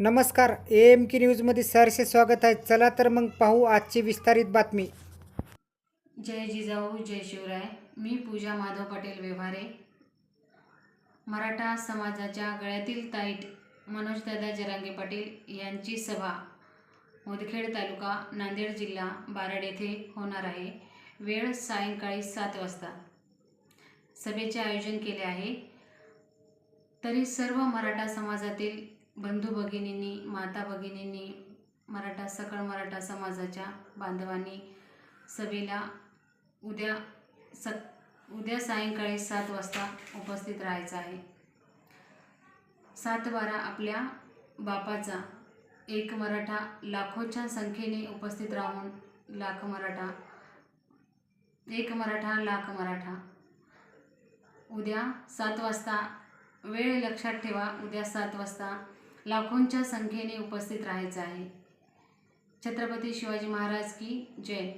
नमस्कार A M के न्यूजमध्ये सरसे स्वागत आहे. चला तर मग पाहू आजची विस्तारित बातमी. जय जिजाऊ जय शिवराय. मी पूजा माधव पटेल व्यवहारे. मराठा समाजाच्या गळ्यातील ताईट मनोजदादा जरांगे पाटील यांची सभा. मुदखेड तालुका नांदेड जिल्हा बारड येथे होणार आहे. वेळ सायंकाळी सात वाजता. सभेचे आयोजन केले आहे. तरी सर्व मराठा समाजातील बंधू भगिनींनी माता भगिनींनी मराठा सकळ मराठा समाजाच्या बांधवांनी सभेला उद्या स उद्या सायंकाळी सात वाजता उपस्थित राहायचं आहे. सात बारा आपल्या बापाचा एक मराठा लाखोच्या संख्येने उपस्थित राहून लाख मराठा एक मराठा लाख मराठा. उद्या सात वाजता वेळ लक्षात ठेवा उद्या सात वाजता लाखोंच्या संख्येने उपस्थित राहायचं आहे. छत्रपती शिवाजी महाराज की जय.